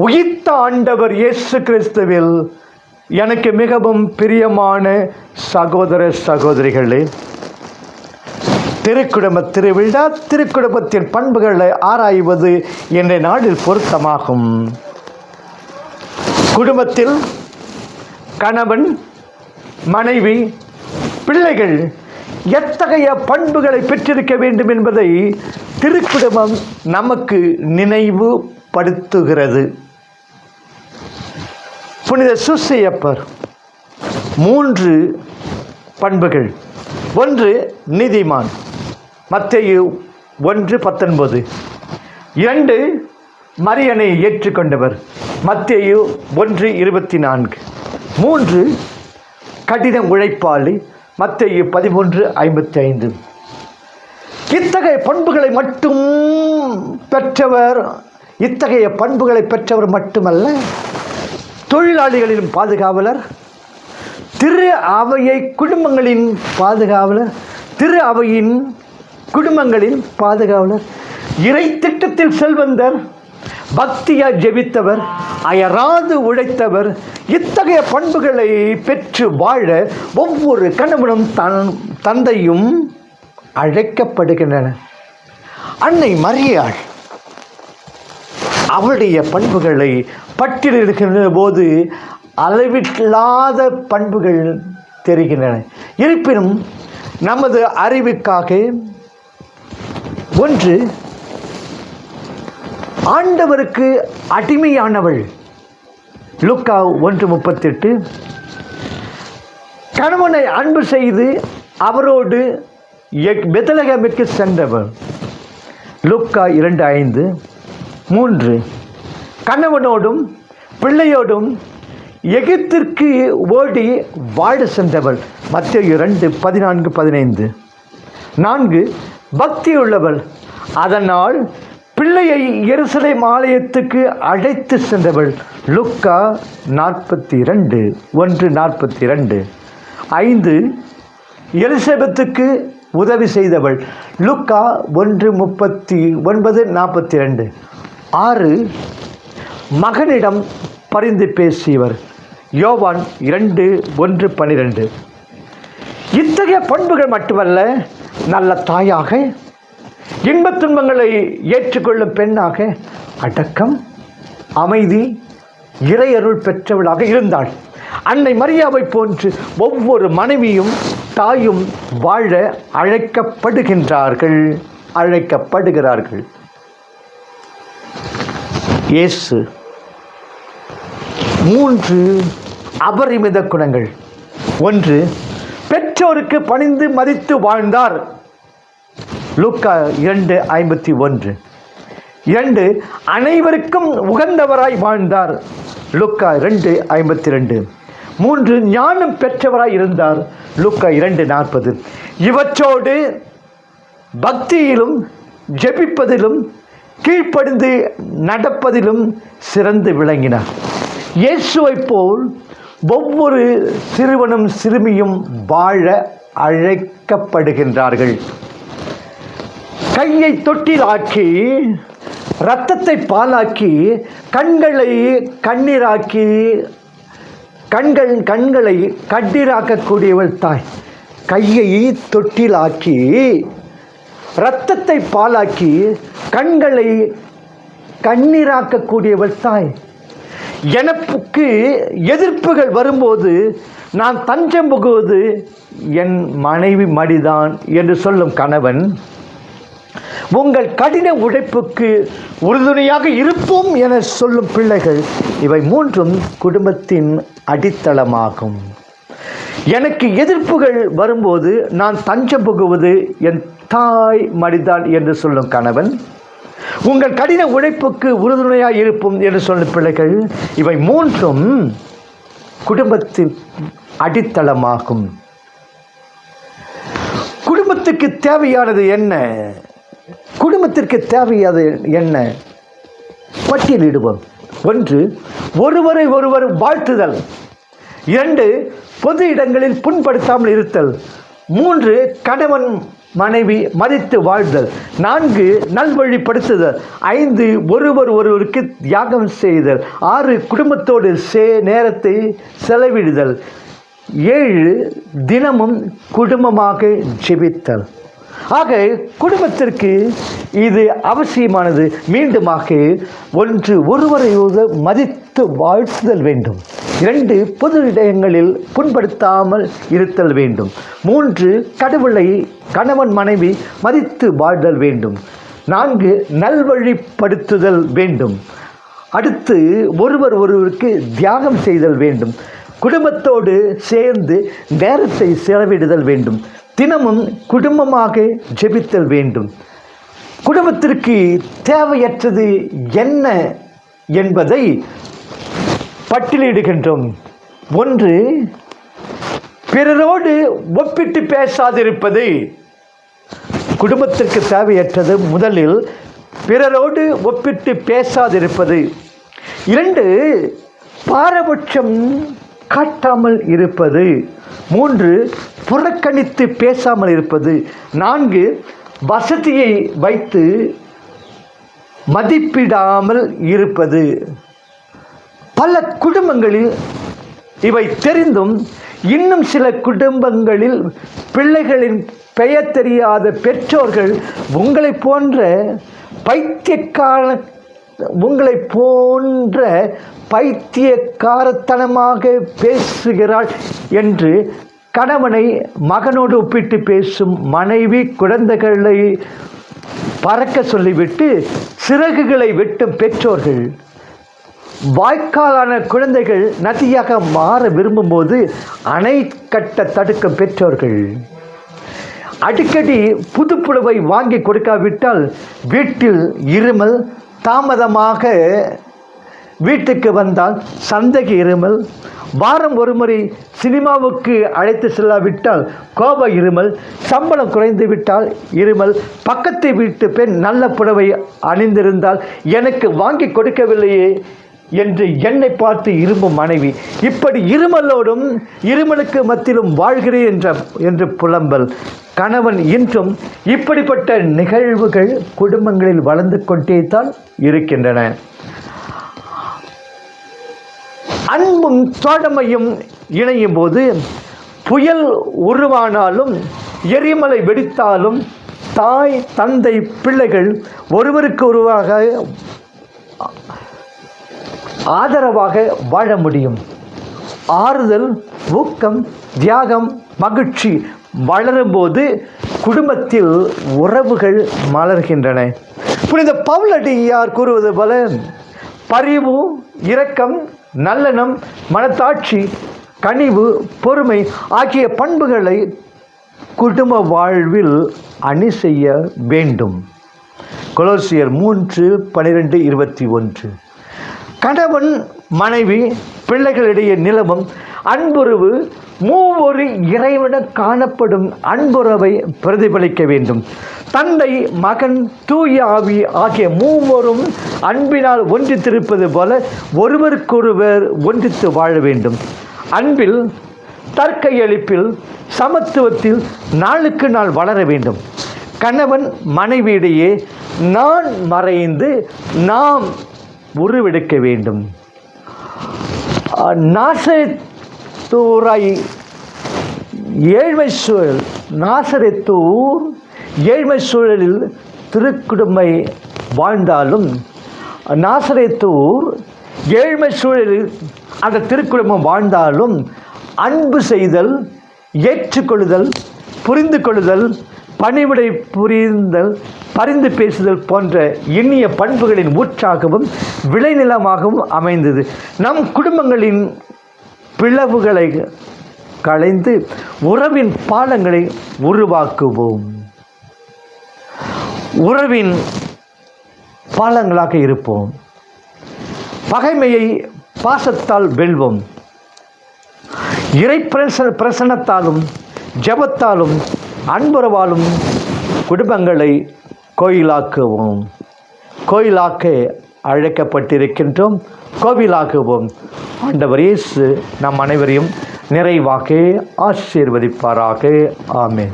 உயிர்த்த ஆண்டவர் இயேசு கிறிஸ்துவில் எனக்கு மிகவும் பிரியமான சகோதர சகோதரிகளே திருக்குடும்ப திருவிழா திருக்குடும்பத்தின் பண்புகளை ஆராய்வது என்ற நாளில் பொருத்தமாகும். குடும்பத்தில் கணவன் மனைவி பிள்ளைகள் எத்தகைய பண்புகளை பெற்றிருக்க வேண்டும் என்பதை திருக்குடும்பம் நமக்கு நினைவுபடுத்துகிறது. புனித சுசையப்பர். மூன்று பண்புகள். ஒன்று நீதிமான். மத்தையு ஒன்று பத்தொன்பது. இரண்டு மரியனை ஏற்றுக்கொண்டவர். மத்தேயு ஒன்று இருபத்தி நான்கு மூன்று கடின உழைப்பாளி. மத்தேயு பதிமூன்று ஐம்பத்தி ஐந்து இத்தகைய பண்புகளை மட்டும் பெற்றவர். இத்தகைய பண்புகளை பெற்றவர் மட்டுமல்ல தொழிலாளிகளின் பாதுகாவலர் திரு அவையை குடும்பங்களின் பாதுகாவலர் திரு அவையின் குடும்பங்களின் பாதுகாவலர் இறை திட்டத்தில் செல்வந்தர் பக்தியாய் ஜெபித்தவர் அயராது உழைத்தவர் இத்தகைய பண்புகளை பெற்று வாழ ஒவ்வொரு கணவனும் தன் தந்தையும் அழைக்கப்படுகின்றன. அன்னை மரியாள் அவளுடைய பண்புகளை பட்டியலிடுகின்ற போது அளவில்லாத பண்புகள் தெரிகின்றன. இருப்பினும் நமது அறிவுக்காக ஒன்று ஆண்டவருக்கு அடிமையானவள். லுக்கா ஒன்று முப்பத்தெட்டு. கணவனை அன்பு செய்து அவரோடு எக்- பெத்லகேமுக்கு சென்றவர். லுக்கா இரண்டு ஐந்து. மூன்று கணவனோடும் பிள்ளையோடும் எகிப்திற்கு ஓடி வாழ சென்றவள். மத்திய இரண்டு பதினான்கு பதினைந்து. நான்கு பக்தி உள்ளவள் அதனால் பிள்ளையை எருசலை ஆலயத்துக்கு அழைத்து சென்றவள். லுக்கா நாற்பத்தி இரண்டு ஒன்று நாற்பத்தி இரண்டு ஐந்து எலிசபெத்துக்கு உதவி செய்தவள். லுக்கா ஒன்று முப்பத்தி ஒன்பது நாற்பத்தி ரெண்டு ஆறு மகனிடம் பரிந்து பேசியவர் யோவான் இரண்டு ஒன்று பன்னிரெண்டு இத்தகைய பண்புகள் மட்டுமல்ல நல்ல தாயாக இன்பத் துன்பங்களை ஏற்றுக்கொள்ளும் பெண்ணாக அடக்கம் அமைதி இறையருள் பெற்றவளாக இருந்தாள். அன்னை மரியாவை போன்று ஒவ்வொரு மனைவியும் தாயும் வாழ அழைக்கப்படுகின்றார்கள் அழைக்கப்படுகிறார்கள். இயேசு மூன்று அபரிமித குணங்கள். ஒன்று பெற்றோருக்கு பணிந்து மதித்து வாழ்ந்தார். லூக்கா இரண்டு ஐம்பத்தி ஒன்று. இரண்டு அனைவருக்கும் உகந்தவராய் வாழ்ந்தார். லுக்கா இரண்டு ஐம்பத்தி ரெண்டு மூன்று ஞானம் பெற்றவராய் இருந்தார். லுக்கா இரண்டு நாற்பது. இவற்றோடு பக்தியிலும் ஜெபிப்பதிலும் கீழ்ப்படிந்து நடப்பதிலும் சிறந்து விளங்கினார். இயேசுவைப் போல் ஒவ்வொரு சிறுவனும் சிறுமியும் வாழ அழைக்கப்படுகின்றார்கள். கையை தொட்டிலாக்கி இரத்தத்தை பாலாக்கி கண்களை கண்ணீராக்கி கண்கள் கண்களை கண்ணீராக்கக்கூடியவள் தாய். கையை தொட்டிலாக்கி இரத்தத்தை பாலாக்கி கண்களை கண்ணீராக்கக்கூடியவள் தாய். எனக்கு எதிர்ப்புகள் வரும்போது நான் தஞ்சம் புகுவது என் மனைவி மடிதான் என்று சொல்லும் கணவன் உங்கள் கடின உழைப்புக்கு உறுதுணையாக இருப்போம் என சொல்லும் பிள்ளைகள் இவை மூன்றும் குடும்பத்தின் அடித்தளமாகும். எனக்கு எதிர்ப்புகள் வரும்போது நான் தஞ்சம் புகுவது என் தாய் மடிதான் என்று சொல்லும் கணவன் உங்கள் கடின உழைப்புக்கு உறுதுணையாக இருப்போம் என்று சொன்ன பிள்ளைகள் இவை மூன்றும் குடும்பத்தின் அடித்தளமாகும். குடும்பத்துக்கு தேவையானது என்ன? குடும்பத்திற்கு தேவையானது என்ன? பட்டியலிடுவோம் ஒன்று ஒருவரை ஒருவர் வாழ்த்துதல். இரண்டு பொது இடங்களில் புண்படுத்தாமல் இருத்தல். மூன்று கணவன் மனைவி மதித்து வாழ்தல். நான்கு நல்வழிப்படுத்துதல். ஐந்து ஒருவர் ஒருவருக்கு தியாகம் செய்தல். ஆறு குடும்பத்தோடு சே நேரத்தை செலவிடுதல். ஏழு தினமும் குடும்பமாக ஜெபித்தல். ஆக குடும்பத்திற்கு இது அவசியமானது. மீண்டுமாக ஒன்று ஒருவரை மதித்து மதித்து வாழ்த்துதல் வேண்டும். இரண்டு பொது இடங்களில் புண்படுத்தாமல் இருத்தல் வேண்டும். மூன்று கடவுளை கணவன் மனைவி மதித்து வாழ்தல் வேண்டும். நான்கு நல்வழிப்படுத்துதல் வேண்டும். அடுத்து ஒருவர் ஒருவருக்கு தியாகம் செய்தல் வேண்டும். குடும்பத்தோடு சேர்ந்து நேரத்தை செலவிடுதல் வேண்டும். தினமும் குடும்பமாக ஜெபித்தல் வேண்டும். குடும்பத்திற்கு தேவையற்றது என்ன என்பதை பட்டியலிடுகின்றோம். ஒன்று பிறரோடு ஒப்பிட்டு பேசாதிருப்பது. குடும்பத்திற்கு தேவையற்றது. முதலில் பிறரோடு ஒப்பிட்டு பேசாதிருப்பது. இரண்டு பாரபட்சம் காட்டாமல் இருப்பது. மூன்று புறக்கணித்து பேசாமல் இருப்பது. நான்கு வசதியை வைத்து மதிப்பிடாமல் இருப்பது. பல குடும்பங்களில் இவை தெரிந்தும் இன்னும் சில குடும்பங்களில் பிள்ளைகளின் பெயர் தெரியாத பெற்றோர்கள் உங்களை போன்ற பைத்தியக்கார உங்களை போன்ற பைத்தியக்காரத்தனமாக பேசுகிறாள் என்று கணவனை மகனோடு ஒப்பிட்டு பேசும் மனைவி குழந்தைகளை பறக்க சொல்லிவிட்டு சிறகுகளை வெட்டும் பெற்றோர்கள் வாய்க்காலான குழந்தைகள் நதியாக மாற விரும்பும்போது அணை கட்ட தடுக்கும் பெற்றோர்கள். அடிக்கடி புது புடவை வாங்கி கொடுக்காவிட்டால் வீட்டில் இருமல் தாமதமாக வீட்டுக்கு வந்தால் சந்தைக்கு இருமல் வாரம் ஒரு முறை சினிமாவுக்கு அழைத்து செல்லாவிட்டால் கோப இருமல் சம்பளம் குறைந்து விட்டால் இருமல் பக்கத்து வீட்டு பெண் நல்ல புடவை அணிந்திருந்தால் எனக்கு வாங்கி கொடுக்கவில்லையே என்று என்னை பார்த்து இரும்பும் மனைவி இப்படி இருமலோடும் இருமலுக்கு மத்தியிலும் வாழ்கிறேன் என்ற என்று புலம்பல். கணவன் இன்றும் இப்படிப்பட்ட நிகழ்வுகள் குடும்பங்களில் வளர்ந்து கொண்டே தான் இருக்கின்றன. அன்பும் தோழமையும் இணையும் போது புயல் உருவானாலும் எரிமலை வெடித்தாலும் தாய் தந்தை பிள்ளைகள் ஒருவருக்கு ஒருவாக ஆதரவாக வாழ முடியும். ஆறுதல் ஊக்கம் தியாகம் மகிழ்ச்சி வளரும்போது குடும்பத்தில் உறவுகள் மலர்கின்றன. புனித பவுலடியார் கூறுவது போல பரிவு இரக்கம் நல்லெண்ணம் மனத்தாட்சி கனிவு பொறுமை ஆகிய பண்புகளை குடும்ப வாழ்வில் அணி செய்ய வேண்டும். கொலோசியர் மூன்று பனிரெண்டு இருபத்தி ஒன்று. கணவன் மனைவி பிள்ளைகளிடையே நிலவும் அன்புறவு மூவொரு இறைவன காணப்படும் அன்புறவை பிரதிபலிக்க வேண்டும். தந்தை மகன் தூய ஆவி ஆகிய மூவரும் அன்பினால் ஒன்றித்திருப்பது போல ஒருவருக்கொருவர் ஒன்றித்து வாழ வேண்டும். அன்பில் தற்கையளிப்பில் சமத்துவத்தில் நாளுக்கு நாள் வளர வேண்டும். கணவன் மனைவியிடையே நான் மறைந்து நாம் உருவெடுக்க வேண்டும். நாசரத்தூராய் ஏழ்மை சூழல் நாசரத்தூர் ஏழ்மை சூழலில் திருக்குடுமை வாழ்ந்தாலும் நாசரத்தூர் ஏழ்மை சூழலில் அந்த திருக்குடும்பம் வாழ்ந்தாலும் அன்பு செய்தல் ஏற்றுக்கொள்ளுதல் புரிந்து கொள்ளுதல் பணிவிடை புரிந்தல் பரிந்து பேசுதல் போன்ற எண்ணிய பண்புகளின் ஊற்றாகவும் விளைநிலமாகவும் அமைந்தது. நம் குடும்பங்களின் பிளவுகளை களைந்து உறவின் பாலங்களை உருவாக்குவோம். உறவின் பாலங்களாக இருப்போம். பகைமையை பாசத்தால் வெல்வோம். இறை பிரச பிரசனத்தாலும் ஜபத்தாலும் அன்புறவாலும் குடும்பங்களை கோயிலாக்குவோம். கோயிலாக்க அழைக்கப்பட்டிருக்கின்றோம். கோவிலாக்குவோம். ஆண்டவர் இயேசு நம் அனைவரையும் நிறைவாக ஆசீர்வதிப்பாராக. ஆமேன்.